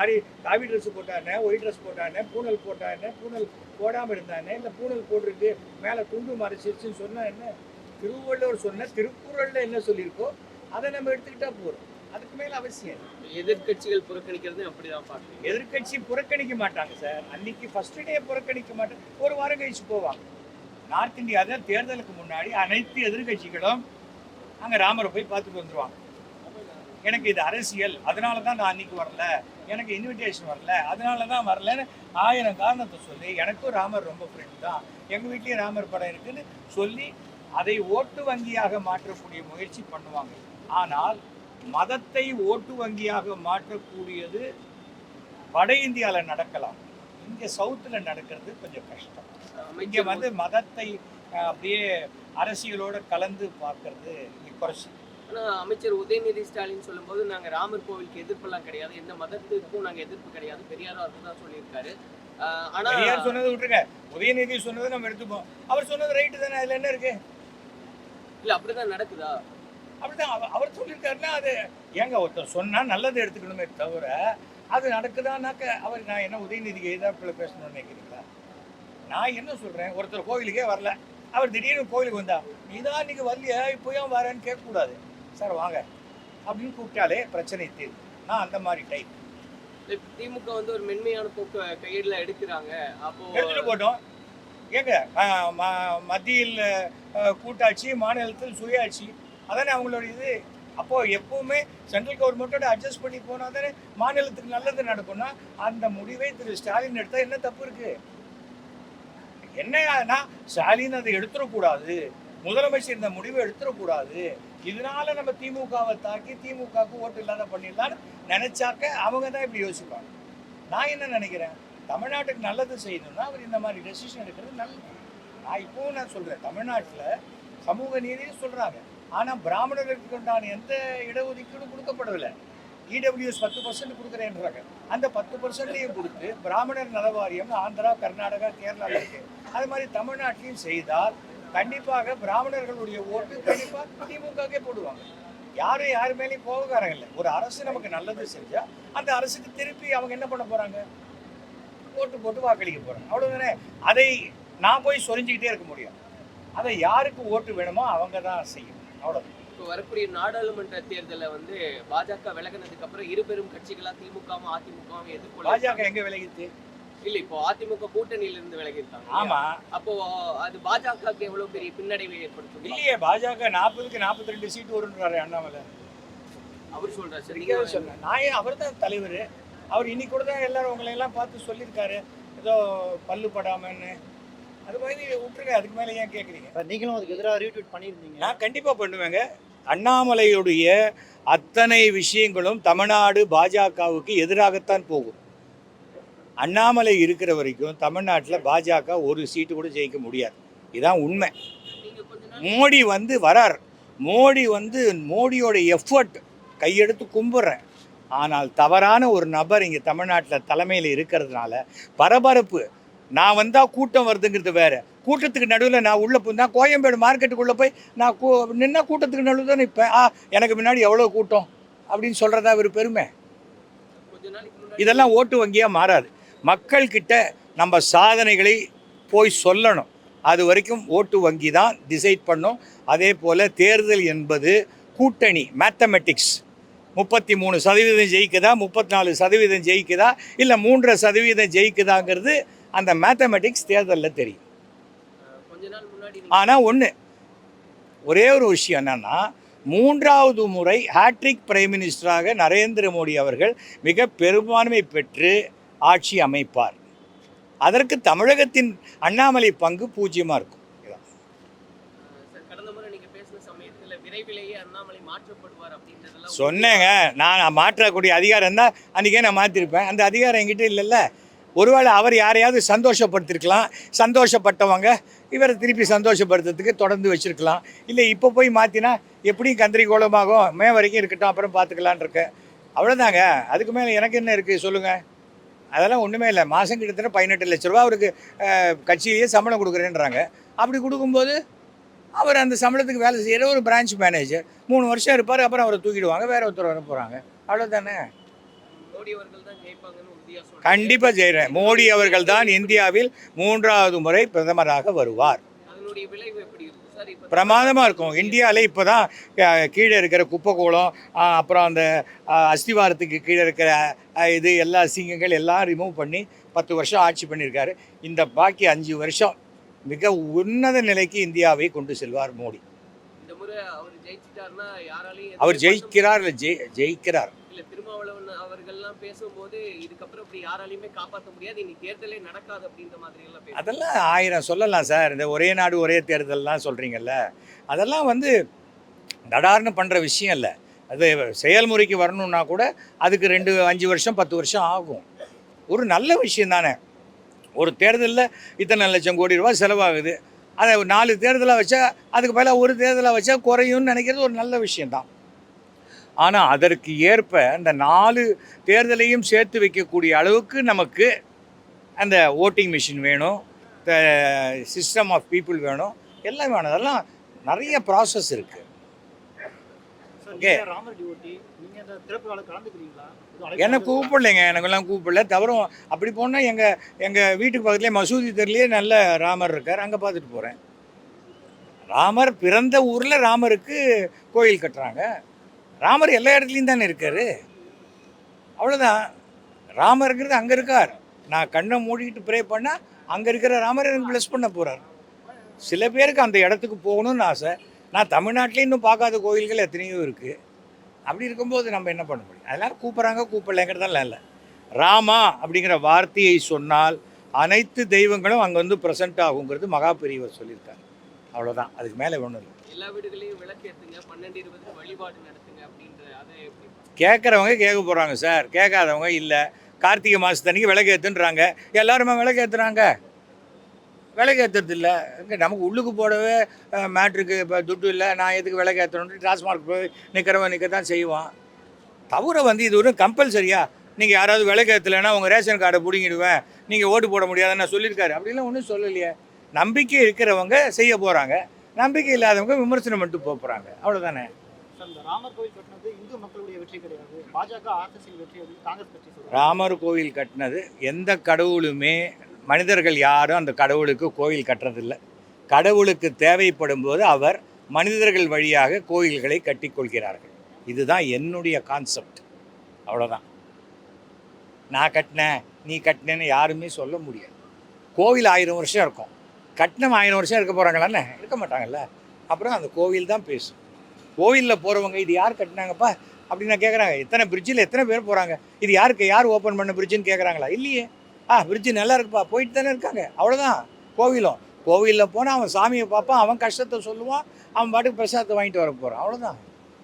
மாதிரி காவி ட்ரெஸ் போட்டானே ஒயிட் ட்ரெஸ் போட்டானே பூனல் போட்டானே பூனல் போடாமல் இருந்தானே இந்த பூனல் போட்டிருக்கு மேலே துண்டு மறைச்சிருச்சுன்னு சொன்னா என்ன? திருவள்ளுவர் சொன்ன திருக்குறளில் என்ன சொல்லியிருக்கோ அதை நம்ம எடுத்துக்கிட்டா போதும். அதுக்கு மேலே அவசியம் இல்லை. எதிர்க்கட்சிகள் புறக்கணிக்கிறது அப்படிதான் பாக்குறீங்க எதிர்க்கட்சி புறக்கணிக்க மாட்டாங்க சார். அன்னைக்கு ஃபர்ஸ்ட் டே புறக்கணிக்க மாட்டாங்க. ஒரு வாரம் கழிச்சு போவாங்க. நார்த் இந்தியாவில் தேர்தலுக்கு முன்னாடி அனைத்து எதிர்க்கட்சிகளும் அங்கே ராமரை போய் பார்த்துட்டு வந்துருவாங்க. எனக்கு இது அரசியல் அதனால தான் நான் அன்னைக்கு வரல எனக்கு இன்விடேஷன் வரல அதனால தான் வரலன்னு ஆயிரம் காரணத்தை சொல்லி எனக்கும் ராமர் ரொம்ப ஃப்ரெண்டு தான். எங்கள் வீட்லேயும் ராமர் படம் இருக்குன்னு சொல்லி அதை ஓட்டு வங்கியாக மாற்றக்கூடிய முயற்சி பண்ணுவாங்க. ஆனால் மதத்தை ஓட்டு வங்கியாக மாற்றக்கூடியது வட இந்தியாவில் நடக்கலாம். இங்கே சவுத்தில் நடக்கிறது கொஞ்சம் கஷ்டம். இங்கே வந்து மதத்தை அப்படியே அரசியலோட கலந்து பார்க்கறது இங்கே குறைச்சி. ஆனா அமைச்சர் உதயநிதி ஸ்டாலின் சொல்லும்போது நாங்க ராமர் கோவிலுக்கு எதிர்ப்பெல்லாம் கிடையாது. எந்த மதத்துக்கும் நாங்க எதிர்ப்பு கிடையாது. பெரியாரும் அதுதான் சொல்லியிருக்காரு. ஆஹ் ஆனா பெரியார் சொன்னதை விட்டுருங்க. உதயநிதி சொன்னதை நம்ம எடுத்துப்போம். அவர் சொன்னது ரைட்டு தானே. அதில் என்ன இருக்கு? இல்ல அப்படிதான் நடக்குதா? அப்படிதான். அவர் சொல்லியிருக்காருன்னா அது ஏங்க ஒருத்தர் சொன்னால் நல்லதை எடுத்துக்கணுமே தவிர அது நடக்குதானாக்க அவர் நான் என்ன உதயநிதிக்கு எதிர்ப்புல பேசணும்னு நினைக்கிறீங்களா? நான் என்ன சொல்கிறேன் ஒருத்தர் கோயிலுக்கே வரல. அவர் திடீர்னு கோயிலுக்கு வந்தா நீ தான் இன்னைக்கு வரலையா இப்போ ஏன் வரேன்னு கேட்கக்கூடாது. சார் வாங்க. அப்படின்னு கூப்பிட்டாலே பிரச்சனை தீர்வு நான் அந்த மாதிரி டைப் திமுக வந்து ஒரு மென்மையான போக்கு கையில எடுக்கிறாங்க. அப்போ எடுத்துட்டு போட்டோம். ம- மத்தியில் கூட்டாட்சி மாநிலத்தில் சுயாட்சி அதானே அவங்களோட இது? அப்போ எப்பவுமே சென்ட்ரல் கவர்மெண்ட்டோட அட்ஜஸ்ட் பண்ணி போனால் தானே மாநிலத்துக்கு நல்லது நடக்கும்னா அந்த முடிவை திரு. ஸ்டாலின் எடுத்தா என்ன தப்பு இருக்கு? என்னன்னா ஸ்டாலின் அதை எடுத்துடக்கூடாது. முதலமைச்சர் இந்த முடிவை எடுத்துடக்கூடாது. இதனால நம்ம திமுகவை தாக்கி திமுகவுக்கு ஓட்டு இல்லாத பண்ணிடலான்னு நினைச்சாக்க அவங்க தான் இப்படி யோசிப்பாங்க. நான் என்ன நினைக்கிறேன்? தமிழ்நாட்டுக்கு நல்லது செய்யணும்னா அவர் இந்த மாதிரி டெசிஷன் எடுக்கிறது நல்லது. நான் இப்போவும் நான் சொல்கிறேன் தமிழ்நாட்டில் சமூக நீதியும் சொல்கிறாங்க ஆனால் பிராமணர்களுக்கு உண்டான எந்த இடஒதுக்கீடும் கொடுக்கப்படவில்லை. இடபிள்யூஎஸ் பத்து பர்சன்ட் கொடுக்குறேன்றாங்க. அந்த பத்து பர்சன்ட்லையும் கொடுத்து பிராமணர் நலவாரியம் ஆந்திரா கர்நாடகா கேரளாவில் இருக்குது அது மாதிரி தமிழ்நாட்டிலையும் செய்தால் கண்டிப்பாக பிராமணர்களுடைய ஓட்டு கண்டிப்பாக திமுகவே போடுவாங்க. யாரும் யார் மேலேயும் போகக்காரங்க இல்லை. ஒரு அரசு நமக்கு நல்லது செஞ்சா அந்த அரசுக்கு திருப்பி அவங்க என்ன பண்ண போறாங்க? ஓட்டு போட்டு வாக்களிக்க போறாங்க. அவ்வளவுதானே? அதை நான் போய் சொரிஞ்சுக்கிட்டே இருக்க முடியும். அதை யாருக்கு ஓட்டு வேணுமோ அவங்க தான் செய்யணும். அவ்வளவு இப்போ வரக்கூடிய நாடாளுமன்ற தேர்தலை வந்து பாஜக விலகினதுக்கு அப்புறம் இரு பெரும் கட்சிகளா திமுகவும் அதிமுகவும் எதிர்கொள்ள பாஜக எங்க விலகிச்சு இல்ல இப்போ அதிமுக கூட்டணியில இருந்து விலகி இருக்காங்க ஆமா. அப்போ அது பாஜகவுக்கு எவ்வளவு பெரிய பின்னடைவை ஏற்படுத்தும்? இல்லையே பாஜக நாற்பதுக்கு நாற்பத்தி ரெண்டு சீட்டு வருன்றாரு அண்ணாமலை. அவர் சொல்றாரு சரி சொன்னேன் நான் ஏன் அவர் தான் தலைவர். அவர் இன்னைக்கு கூட தான் எல்லாரும் உங்களை எல்லாம் பார்த்து சொல்லியிருக்காரு. ஏதோ பல்லு படாமன்னு. அது மாதிரி விட்டுருங்க அதுக்கு மேலே ஏன் கேட்குறீங்க இப்ப நீங்களும் அதுக்கு எதிராக ரீட்வீட் பண்ணியிருந்தீங்க. நான் கண்டிப்பாக பண்ணுவேங்க. அண்ணாமலையுடைய அத்தனை விஷயங்களும் தமிழ்நாடு பாஜகவுக்கு எதிராகத்தான் போகும். அண்ணாமலை இருக்கிற வரைக்கும் தமிழ்நாட்டில் பாஜக ஒரு சீட்டு கூட ஜெயிக்க முடியாது. இதுதான் உண்மை. மோடி வந்து வரார். மோடி வந்து மோடியோட எஃபர்ட் கையெடுத்து கும்பிட்றேன் ஆனால் தவறான ஒரு நபர் இங்கே தமிழ்நாட்டில் தலைமையில் இருக்கிறதுனால பரபரப்பு. நான் வந்தால் கூட்டம் வருதுங்கிறது வேறு. கூட்டத்துக்கு நடுவில் நான் உள்ளே போய் நான் கோயம்பேடு மார்க்கெட்டுக்குள்ளே போய் நான் கூ நின்னா கூட்டத்துக்கு நடுவில் தான் நிற்பேன் ஆ எனக்கு முன்னாடி எவ்வளோ கூட்டம்? அப்படின்னு சொல்கிறதா ஒரு பெருமை. இதெல்லாம் ஓட்டு வங்கியாக மாறாது. மக்கள்கிட்ட நம்ம சாதனைகளை போய் சொல்லணும். அது வரைக்கும் ஓட்டு வங்கி தான் டிசைட் பண்ணும். அதே போல் தேர்தல் என்பது கூட்டணி மேத்தமெட்டிக்ஸ் முப்பத்தி மூணு சதவீதம் ஜெயிக்குதா முப்பத்தி நாலு சதவீதம் ஜெயிக்குதா இல்லை மூன்றரை சதவீதம் ஜெயிக்குதாங்கிறது அந்த மேத்தமெட்டிக்ஸ் தேர்தலில் தெரியும். ஆனால் ஒன்று ஒரே ஒரு விஷயம் என்னென்னா மூன்றாவது முறை ஹேட்ரிக் பிரைம் மினிஸ்டராக நரேந்திர மோடி அவர்கள் மிக பெரும்பான்மை பெற்று ஆட்சி அமைப்பார். அதற்கு தமிழகத்தின் அண்ணாமலை பங்கு பூஜ்ஜியமாக இருக்கும். சொன்னேங்க. நான் மாற்றக்கூடிய அதிகாரம் தான் அன்றைக்கே நான் மாற்றிருப்பேன் அந்த அதிகாரம் என்கிட்ட இல்லைல்ல. ஒருவேளை அவர் யாரையாவது சந்தோஷப்படுத்திருக்கலாம். சந்தோஷப்பட்டவங்க இவரை திருப்பி சந்தோஷப்படுத்துறதுக்கு தொடர்ந்து வச்சிருக்கலாம். இல்லை இப்போ போய் மாற்றினா எப்படியும் கந்திரிகோலமாகும் மே வரைக்கும் இருக்கட்டும் அப்புறம் பார்த்துக்கலான் இருக்கேன். அவ்வளோதாங்க அதுக்கு மேலே எனக்கு என்ன இருக்குது சொல்லுங்கள் அதெல்லாம் ஒன்றுமே இல்லை. மாதம் கிட்டத்தட்ட பதினெட்டு லட்ச ரூபா அவருக்கு கட்சியிலேயே சம்பளம் கொடுக்குறேன்றாங்க. அப்படி கொடுக்கும்போது அவர் அந்த சம்பளத்துக்கு வேலை செய்கிற ஒரு பிரான்ச் மேனேஜர் மூணு வருஷம் இருப்பார் அப்புறம் அவரை தூக்கிடுவாங்க வேற ஒருத்தர் வர போகிறாங்க அவ்வளோதானே கண்டிப்பாக செய்கிறேன் மோடி அவர்கள் தான் இந்தியாவில் மூன்றாவது முறை பிரதமராக வருவார். பிரமாதமாக இருக்கும்? இந்தியாவிலே இப்போ தான் கீழே இருக்கிற குப்பைக்கூளம் அப்புறம் அந்த அஸ்திவாரத்துக்கு கீழே இருக்கிற இது எல்லா சிங்கங்கள் எல்லாம் ரிமூவ் பண்ணி பத்து வருஷம் ஆட்சி பண்ணியிருக்காரு. இந்த பாக்கி அஞ்சு வருஷம் மிக உன்னத நிலைக்கு இந்தியாவை கொண்டு செல்வார் மோடி. அவர் ஜெயிக்கிறார் இல்லை ஜெய் ஜெயிக்கிறார். இல்ல திருமாவளவன் அவர்கள்லாம் பேசும்போது இதுக்கப்புறம் இப்படி யாராலையுமே காப்பாற்ற முடியாது இனி தேர்தலே நடக்காது அப்படின்ற மாதிரி எல்லாம் அதெல்லாம் ஆயிரம் சொல்லலாம் சார். இந்த ஒரே நாடு ஒரே தேர்தல்லாம் சொல்றீங்கல்ல. அதெல்லாம் வந்து தடார்னு பண்ணுற விஷயம் இல்லை. அது செயல்முறைக்கு வரணும்னா கூட அதுக்கு ரெண்டு அஞ்சு வருஷம் பத்து வருஷம் ஆகும். ஒரு நல்ல விஷயம் தானே. ஒரு தேர்தலில் இத்தனை லட்சம் கோடி ரூபாய் செலவாகுது. அதை நாலு தேர்தலாக வச்சா அதுக்கு பதிலாக ஒரு தேர்தலாக வச்சா குறையும்னு நினைக்கிறது ஒரு நல்ல விஷயம்தான். ஆனால் அதற்கு ஏற்ப அந்த நாலு தேர்தலையும் சேர்த்து வைக்கக்கூடிய அளவுக்கு நமக்கு அந்த ஓட்டிங் மிஷின் வேணும் த சிஸ்டம் ஆஃப் பீப்புள் வேணும் எல்லாம் வேணும். அதெல்லாம் நிறைய ப்ராசஸ் இருக்குது அழைப்பு என்னை? கூப்பிடலைங்க எனக்கெல்லாம் கூப்பிடல. தவிர அப்படி போனால் எங்கள் எங்கள் வீட்டுக்கு பக்கத்துலேயே மசூதி தெருலேயே நல்ல ராமர் இருக்கார் அங்கே பார்த்துட்டு போகிறேன் ராமர் பிறந்த ஊரில் ராமருக்கு கோயில் கட்டுறாங்க. ராமர் எல்லா இடத்துலையும் தானே இருக்கார்? அவ்வளோதான் ராமருங்கிறது அங்கே இருக்கார். நான் கண்ணை மூடிக்கிட்டு ப்ரே பண்ணால் அங்கே இருக்கிற ராமர் எனக்கு ப்ளஸ் பண்ண போகிறார் சில பேருக்கு அந்த இடத்துக்கு போகணும்னு ஆசை. நான் தமிழ்நாட்டிலே இன்னும் பார்க்காத கோயில்கள் எத்தனையோ இருக்குது அப்படி இருக்கும்போது நம்ம என்ன பண்ண முடியும்? அதெல்லாம் கூப்பிட்றாங்க கூப்பிடலைங்கிறதெல்லாம் இல்லை ராமா அப்படிங்கிற வார்த்தையை சொன்னால் அனைத்து தெய்வங்களும் அங்கே வந்து ப்ரெசென்ட் ஆகுங்கிறது மகா பெரியவர் சொல்லியிருக்காரு. அவ்வளோதான் அதுக்கு மேலே ஒன்றும் இல்லை. எல்லா வீடுகளையும் விளக்கு பன்னெண்டு இருபது வழிபாடு நடத்துங்க அப்படின்ற அதை எப்படி கேட்குறவங்க கேட்க போகிறாங்க சார். கேட்காதவங்க இல்லை. கார்த்திகை மாதத்தன்னைக்கு விளக்கு ஏற்றுன்றாங்க எல்லாருமே விளக்கு ஏற்றுறாங்க விளக்கு ஏற்றுறது இல்லை. இங்கே நமக்கு உள்ளுக்கு போடவே மேட்ருக்கு இப்போ துட்டு இல்லை. நான் எதுக்கு விளக்கு ஏற்றணுன்ட்டு டாஸ்மார்க் போய் நிற்கிறவன் நிற்க தான் செய்வான். தவிர வந்து இது ஒரு கம்பல்சரியா. நீங்கள் யாராவது விளக்கு ஏற்றலைன்னா உங்கள் ரேஷன் கார்டை பிடிங்கிடுவேன். நீங்கள் ஓட்டு போட முடியாதுன்னு சொல்லியிருக்காரு. அப்படிலாம் ஒன்றும் சொல்லலையே. நம்பிக்கை இருக்கிறவங்க செய்ய போகிறாங்க நம்பிக்கை இல்லாதவங்க விமர்சனம் போக போகிறாங்க அவ்வளோதானே ராமர் கோவில் கட்டினது எந்த கடவுளுமே மனிதர்கள் யாரும் அந்த கடவுளுக்கு கோவில் கட்டுறதில்ல. கடவுளுக்கு தேவைப்படும் போது அவர் மனிதர்கள் வழியாக கோயில்களை கட்டிக்கொள்கிறார்கள் இதுதான் என்னுடைய கான்செப்ட் அவ்வளோதான் நான் கட்டினேன் நீ கட்டினேன்னு யாருமே சொல்ல முடியாது. கோவில் ஆயிரம் வருஷம் இருக்கும். கட்டினம் ஆயிரம் வருஷம் இருக்க போகிறாங்களான்னு இருக்க மாட்டாங்கல்ல. அப்புறம் அந்த கோவில் தான் பேசும் கோவிலில் போகிறவங்க இது யார் கட்டினாங்கப்பா? அப்படின்னு கேட்குறாங்க எத்தனை பிரிட்ஜில் எத்தனை பேர் போகிறாங்க இது யாருக்கு யார் ஓப்பன் பண்ண பிரிட்ஜுன்னு கேட்குறாங்களா இல்லையே. ஆ பிரிட்ஜு நல்லா இருக்குப்பா போயிட்டு தானே இருக்காங்க. அவ்வளோதான் கோவிலும். கோவிலில் போனால் அவன் சாமியை பார்ப்பான் அவன் கஷ்டத்தை சொல்லுவான் அவன் பாட்டுக்கு பிரசாதத்தை வாங்கிட்டு வர போகிறான் அவ்வளோதான்